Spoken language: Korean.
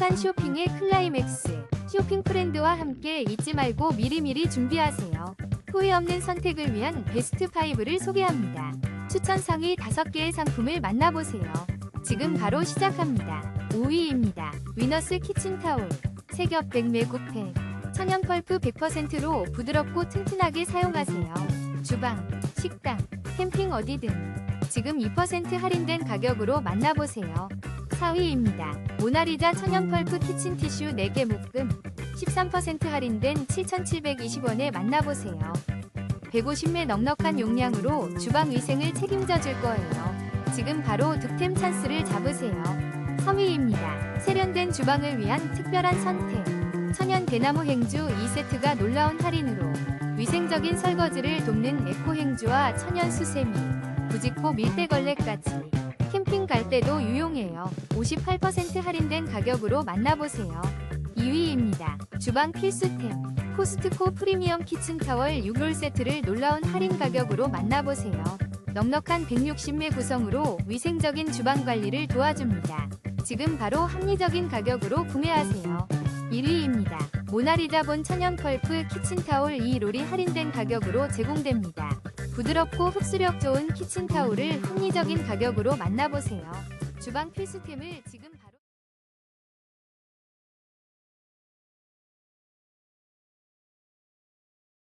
넉넉한 쇼핑의 클라이맥스. 쇼핑 프렌드와 함께 잊지 말고 미리미리 준비하세요. 후회 없는 선택을 위한 베스트 5를 소개합니다. 추천 상위 5개의 상품을 만나보세요. 지금 바로 시작합니다. 5위입니다. 위너스 키친타올. 세겹 백매 9팩. 천연 펄프 100%로 부드럽고 튼튼하게 사용하세요. 주방, 식당, 캠핑 어디든. 지금 2% 할인된 가격으로 만나보세요. 4위입니다. 모나리자 천연 펄프 키친 티슈 4개 묶음 13% 할인된 7,720원에 만나보세요. 150매 넉넉한 용량으로 주방 위생을 책임져 줄 거예요. 지금 바로 득템 찬스를 잡으세요. 3위입니다. 세련된 주방을 위한 특별한 선택. 천연 대나무 행주 2세트가 놀라운 할인으로 위생적인 설거지를 돕는 에코 행주와 천연 수세미, 부직포 밀대걸레까지 캠핑 갈 때도 유용해요. 58% 할인된 가격으로 만나보세요. 2위입니다. 주방 필수템 코스트코 프리미엄 키친타월 6롤 세트를 놀라운 할인 가격으로 만나보세요. 넉넉한 160매 구성으로 위생적인 주방 관리를 도와줍니다. 지금 바로 합리적인 가격으로 구매하세요. 1위입니다. 모나리자 본 천연 펄프 키친타올 2롤이 할인된 가격으로 제공됩니다. 부드럽고 흡수력 좋은 키친타올을 합리적인 가격으로 만나보세요. 주방 필수템을 지금